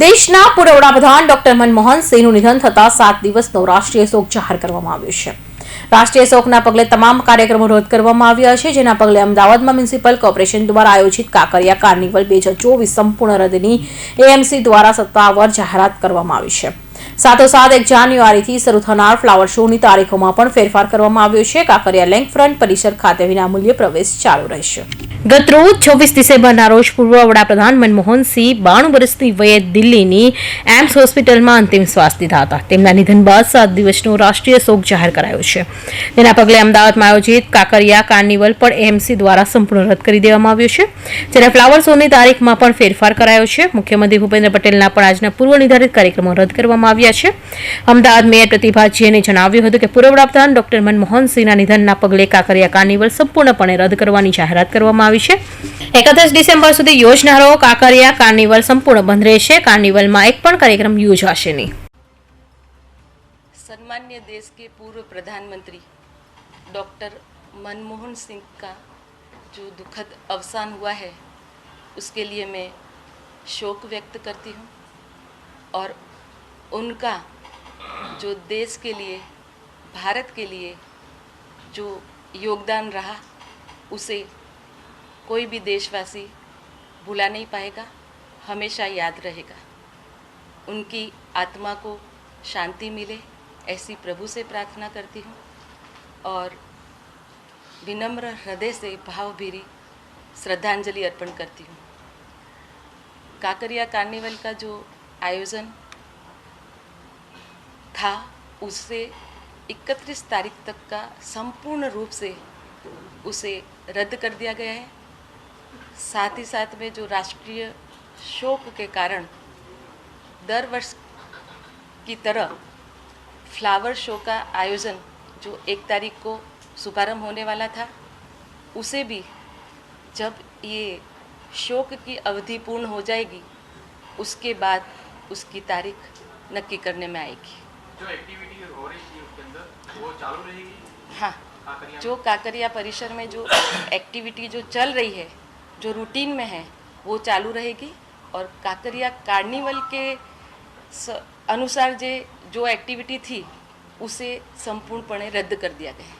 દેશના પૂર્વ વડાપ્રધાન ડોક્ટર મનમોહન સિંહનું નિધન થતા સાત દિવસનો રાષ્ટ્રીય શોક જાહેર કરવામાં આવ્યો છે રાષ્ટ્રીય શોકના પગલે તમામ કાર્યક્રમો રદ કરવામાં આવ્યા છે જેના પગલે અમદાવાદમાં મ્યુનિસિપલ કોર્પોરેશન દ્વારા આયોજિત કાંકરિયા કાર્નિવલ બે હજાર ચોવીસ સંપૂર્ણ રદની એએમસી દ્વારા સત્તાવાર જાહેરાત કરવામાં આવી છે સાથોસાથ એક જાન્યુઆરીથી શરૂ થનાર ફ્લાવર શોની તારીખોમાં પણ ફેરફાર કરવામાં આવ્યો છે કાંકરિયા લેન્ક ફ્રન્ટ પરિસર ખાતે વિનામૂલ્ય પ્રવેશ ચાલુ રહેશે ગત રોજ છવ્વીસ ડિસેમ્બરના રોજ પૂર્વ વડાપ્રધાન મનમોહનસિંહ બાણું વર્ષની વયે દિલ્હીની એમ્સ હોસ્પિટલમાં અંતિમ શ્વાસ લીધા હતા તેમના નિધન બાદ સાત દિવસનો રાષ્ટ્રીય શોક જાહેર કરાયો છે તેના પગલે અમદાવાદમાં આયોજિત કાકરિયા કાર્નિવલ પણ એમસી દ્વારા સંપૂર્ણ રદ કરી દેવામાં આવ્યો છે જ્યારે ફ્લાવર શોની તારીખમાં પણ ફેરફાર કરાયો છે મુખ્યમંત્રી ભૂપેન્દ્ર પટેલના પણ આજના પૂર્વ નિર્ધારિત કાર્યક્રમો રદ કરવામાં આવ્યા છે અમદાવાદ મેયર પ્રતિભા જેને જણાવ્યું હતું કે પૂર્વ વડાપ્રધાન ડોક્ટર મનમોહનસિંહના નિધનના પગલે કાકરિયા કાર્નિવલ સંપૂર્ણપણે રદ કરવાની જાહેરાત કરવામાં विषय 31 दिसंबर સુધી યોજનારો કાકરિયા કાર્નિવલ સંપૂર્ણ બંધ રહેશે કાર્નિવલમાં એક પણ કાર્યક્રમ યોજાશે નહીં માનનીય દેશ કે પૂર્વ પ્રધાનમંત્રી ડોક્ટર મનમોહન સિંહ કા જે દુખદ અવસાન ہوا છે ઉસકે લિયે મેં શોક વ્યક્ત કરતી હું ઓર unka jo desh ke liye bharat ke liye jo yogdan raha use कोई भी देशवासी भुला नहीं पाएगा हमेशा याद रहेगा उनकी आत्मा को शांति मिले ऐसी प्रभु से प्रार्थना करती हूँ और विनम्र हृदय से भावभीरी श्रद्धांजलि अर्पण करती हूँ काकरिया कार्निवल का जो आयोजन था उससे 31 तारीख तक का संपूर्ण रूप से उसे रद्द कर दिया गया है साथ ही साथ में जो राष्ट्रीय शोक के कारण दर वर्ष की तरह फ्लावर शो का आयोजन जो एक तारीख को शुभारम्भ होने वाला था उसे भी जब ये शोक की अवधि पूर्ण हो जाएगी उसके बाद उसकी तारीख नक्की करने में आएगी जो एक्टिविटी हो रही थी उसके अंदर वो चालू रहेगी हाँ जो काकरिया परिसर में जो एक्टिविटी जो चल रही है जो रूटीन में है वो चालू रहेगी और काकरिया कार्निवल के अनुसार जे जो एक्टिविटी थी उसे संपूर्णपणे रद्द कर दिया गया है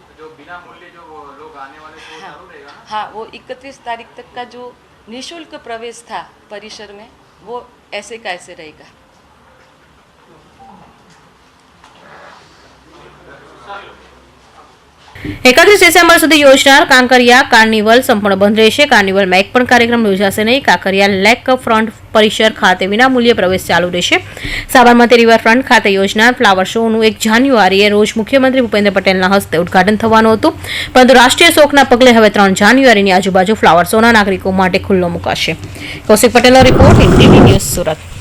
तो जो बिना मूल्य जो लोग आने वाले थे हाँ, रहेगा हाँ वो इकतीस तारीख तक का जो निशुल्क प्रवेश था परिसर में वो ऐसे का ऐसे रहेगा Thank you. એકત્રીસ ડિસેમ્બર સુધી યોજનાર કાંકરિયા કાર્નિવલ સંપૂર્ણ બંધ રહેશે કાર્નિવલમાં એક પણ કાર્યક્રમ યોજાશે નહીં કાંકરિયા લેક ફ્રન્ટ પરિસર ખાતે વિનામૂલ્યે પ્રવેશ ચાલુ રહેશે સાબરમતી રિવરફ્રન્ટ ખાતે યોજનાર ફ્લાવર શોનું એક જાન્યુઆરીએ રોજ મુખ્યમંત્રી ભૂપેન્દ્ર પટેલના હસ્તે ઉદઘાટન થવાનું હતું પરંતુ રાષ્ટ્રીય શોકના પગલે હવે ત્રણ જાન્યુઆરીની આજુબાજુ ફ્લાવર શોના નાગરિકો માટે ખુલ્લો મુકાશે કૌશિક પટેલનો રિપોર્ટ ઇન્ડિયન ન્યૂઝ સુરત